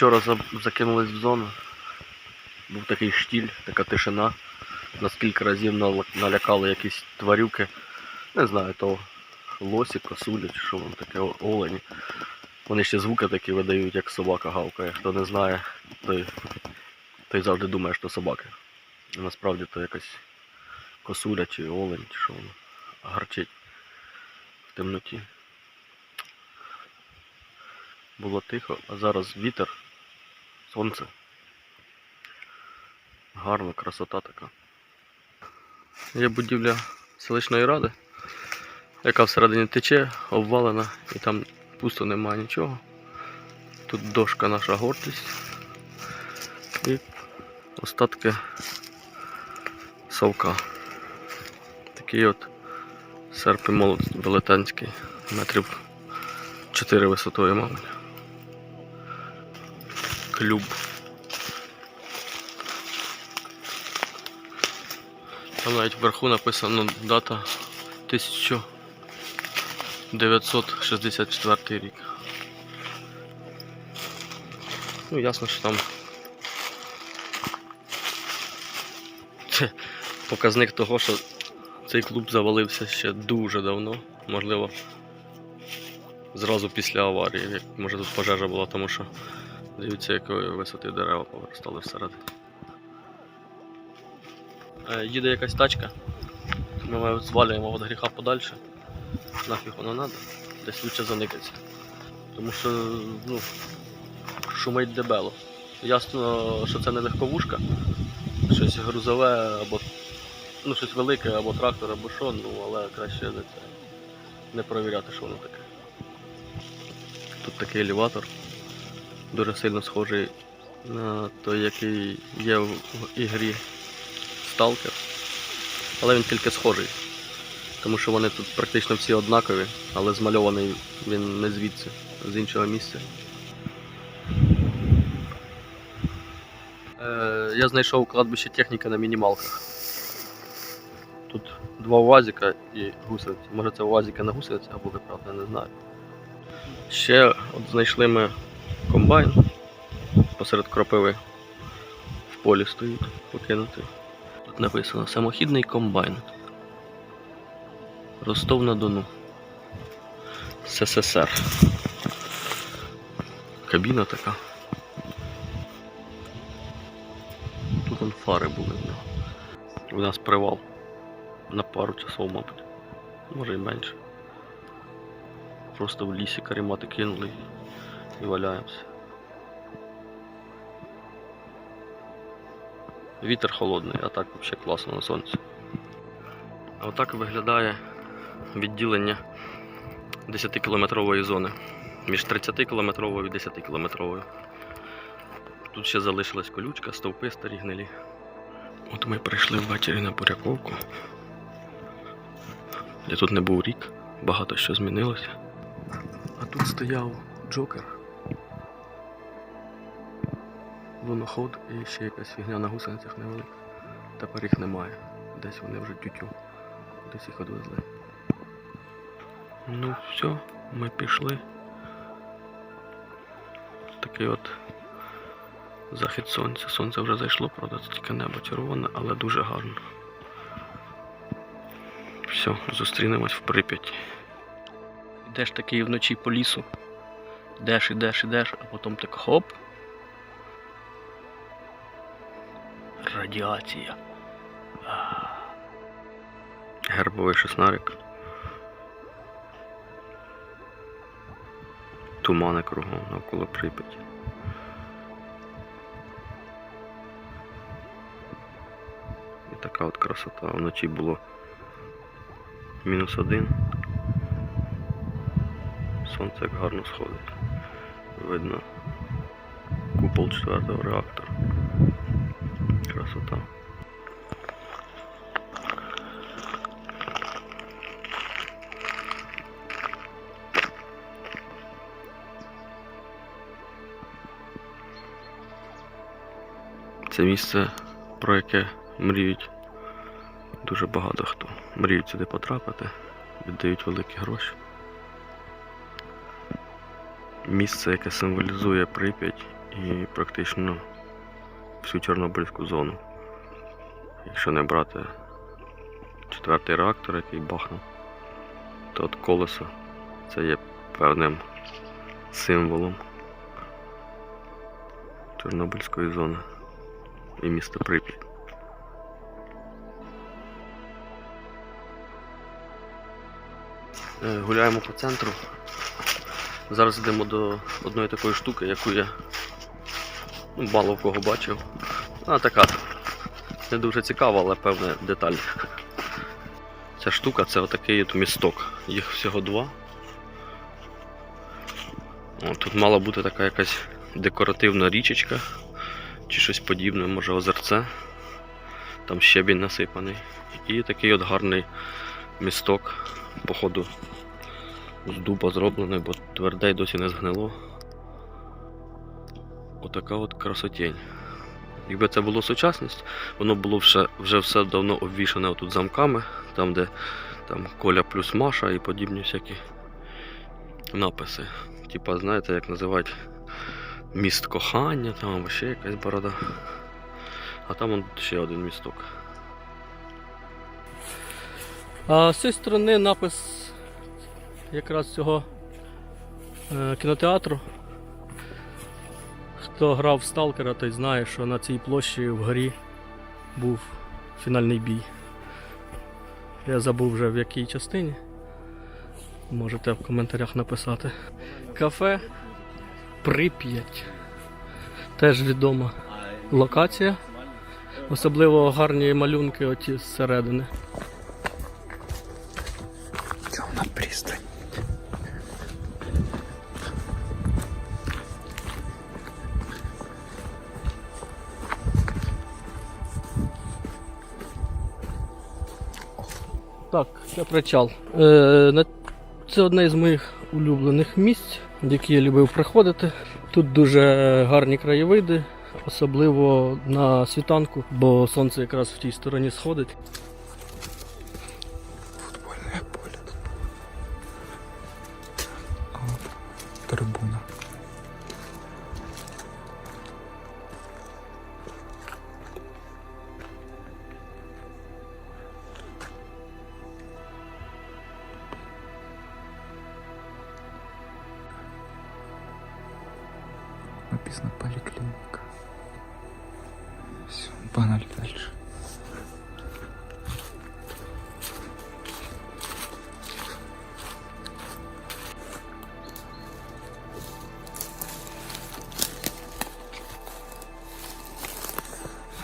Вчора закинулись в зону. Був такий штіль, така тишина. Наскільки разів налякали якісь тварюки. Не знаю, то лосі, косулі чи що воно таке, олені. Вони ще звуки такі видають, як собака гавкає. Хто не знає, той, той завжди думає, що собака. А насправді то якась косуля чи олень, чи що воно гарчить в темноті. Було тихо, а зараз вітер, сонце. Гарна красота така. Є будівля селищної ради, яка всередині тече, обвалена і там пусто немає нічого. Тут дошка наша гордість. І остатки совка. Такий от серп і молот велетенський, метрів 4 висотою, мабуть. Клюб. Там навіть вверху написано дата 1964 рік. Ну, ясно, що там це показник того, що цей клуб завалився ще дуже давно, можливо, зразу після аварії, як може тут пожежа була, тому що дивіться, якої висоти дерева повиростали всередині. Е, Їде якась тачка, ми звалюємо від гріха подальше. Нафіг воно треба, десь лучше заникатися. Тому що ну, шумить дебело. Ясно, що це не легковушка, щось грузове або ну, щось велике, або трактор, або що, ну, але краще не, це, не перевіряти, що воно таке. Тут такий елеватор, дуже сильно схожий на той, який є в ігрі Stalker. Але він тільки схожий. Тому що вони тут практично всі однакові, але змальований він не звідси, з іншого місця. Е, я знайшов кладбище техніки на мінімалках. Тут два УАЗіка і гусениці. Може це УАЗіка на гусениці, або буде правда, не знаю. Ще от знайшли ми комбайн посеред кропиви в полі стоїть покинутий. Тут написано самохідний комбайн. Ростов на Дону. СССР. Кабіна така. Тут вон фари були в нього. У нас привал. На пару часов, мабуть. Може і менше. Просто в лісі каремати кинули і валяємося. Вітер холодний, а так взагалі класно на сонці. Отак виглядає відділення 10-кілометрової зони. Між 30-кілометровою і 10-кілометровою. Тут ще залишилась колючка, стовпи старі гнилі. От ми прийшли ввечері на Буряковку. Я тут не був рік, багато що змінилося. А тут стояв Джокер. Луноход і ще якась фігня на гусеницях невелика. Тепер їх немає. Десь вони вже тютю. Десь їх відвезли. Ну все, ми пішли. Такий от захід сонця. Сонце вже зайшло, правда, це тільки небо червоне, але дуже гарно. Все, зустрінемось в Прип'яті. Йдеш такий вночі по лісу. Йдеш, ідеш, ідеш, а потім так хоп. Радіація. Гербовий шестнарик. Тумани кругом навколо Прип'яті. І така от красота. Вночі було мінус один. Сонце як гарно сходить. Видно купол четвертого реактора. Красота. Це місце, про яке мріють дуже багато хто. Мріють сюди потрапити, віддають великі гроші. Місце, яке символізує Прип'ять і практично всю Чорнобильську зону. Якщо не брати четвертий реактор, який бахнув, то от колесо це є певним символом Чорнобильської зони і міста Прип'ять. Е, Гуляємо по центру. Зараз йдемо до одної такої штуки, яку я мало в кого бачив. Вона така не дуже цікава, але певна деталь. Ця штука це отакий от місток. Їх всього два. О, тут мала бути така якась декоративна річечка чи щось подібне, може озерце. Там щебінь насипаний. І такий от гарний місток, походу, з дуба зроблений, бо тверде й досі не згнило. Отака от красотень. Якби це було сучасність, воно було вже, вже все давно обвішане отут замками, там де там Коля плюс Маша і подібні всякі написи. Типа, знаєте, як називають міст кохання, там або ще якась борода. А там он ще один місток. А з цієї сторони напис якраз цього е, кінотеатру. Хто грав в Сталкера, той знає, що на цій площі вгорі був фінальний бій. Я забув вже в якій частині. Можете в коментарях написати. Кафе Прип'ять. Теж відома локація. Особливо гарні малюнки оті зсередини. Так, це причал. Е, це одне з моїх улюблених місць, які я любив приходити. Тут дуже гарні краєвиди, особливо на світанку, бо сонце якраз в тій стороні сходить. Написано поликлиника. Все, погнали дальше.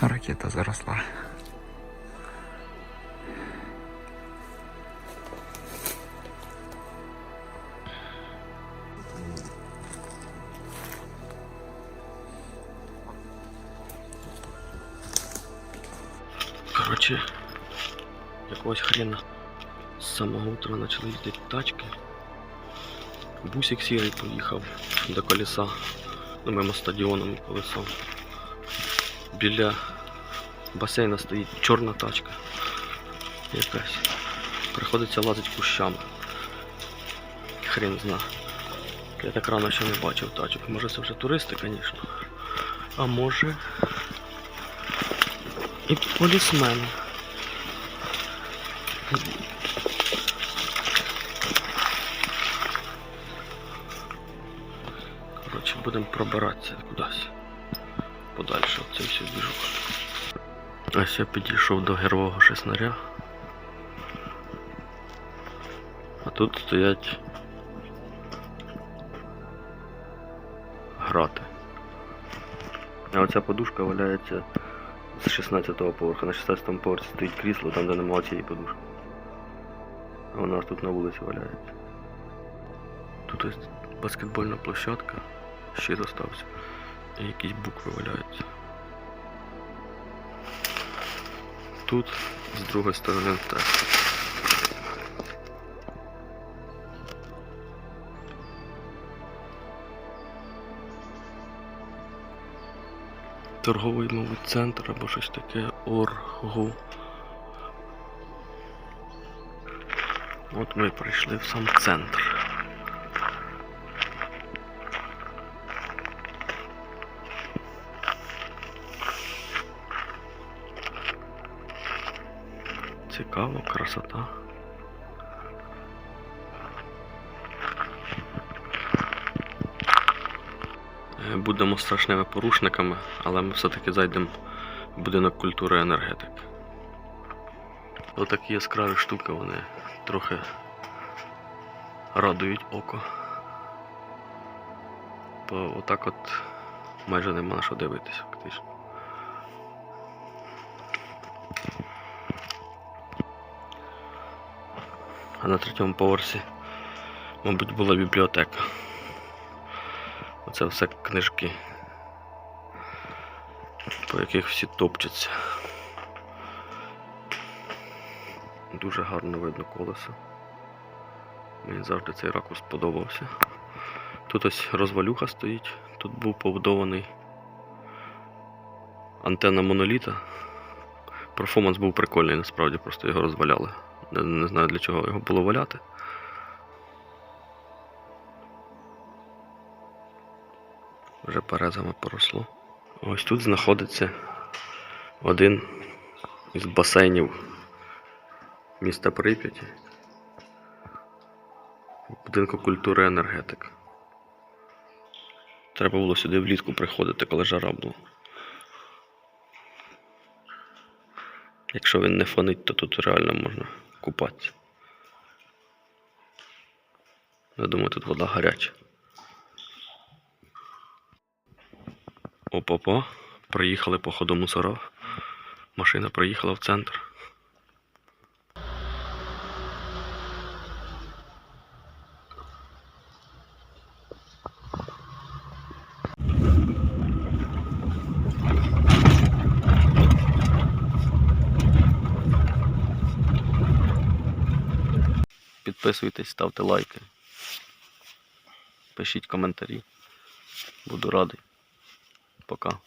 Ракета заросла. Коротше, якогось хрена з самого утра почали їздити тачки. Бусик сірий поїхав до колеса, ну, мимо стадіоном колесом. Біля басейна стоїть чорна тачка. Якась. Приходиться лазити кущами. Хрен зна. Я так рано ще не бачив тачок. Може це вже туристи, звісно. А може. І полісмени. Коротше, будемо пробиратися кудись. Подальше от цей всю двіжух. Ось я підійшов до герового шеснаря. А тут стоять грати. А оця подушка валяється з 16-го поверха. На 16-му поверсі стоїть крісло, там де немає цієї подушки. А нас тут на вулиці валяється. Тут ось баскетбольна площадка, ще залишився. І якісь букви валяються. Тут з другої сторони теж. торговий, мовий центр або щось таке Оргу. От ми прийшли в сам центр. Цікаво, красота. Будемо страшними порушниками, але ми все-таки зайдемо в будинок культури і енергетики. Отакі яскраві штуки, вони трохи радують око. Бо отак от майже нема на що дивитися фактично. А на третьому поверсі, мабуть, була бібліотека. Оце все книжки, по яких всі топчуться. Дуже гарно видно колесо. Мені завжди цей ракурс подобався. Тут ось розвалюха стоїть, тут був побудований антенна моноліта. Перформанс був прикольний, насправді просто його розваляли. Не, не знаю для чого його було валяти. Вже перезами поросло. Ось тут знаходиться один із басейнів міста Прип'яті. Будинку культури енергетик. Треба було сюди влітку приходити, коли жара була. Якщо він не фонить, то тут реально можна купатися. Я думаю, тут вода гаряча. Опа-па. Приїхали по ходу мусора. Машина приїхала в центр. Підписуйтесь, ставте лайки. Пишіть коментарі. Буду радий. Пока.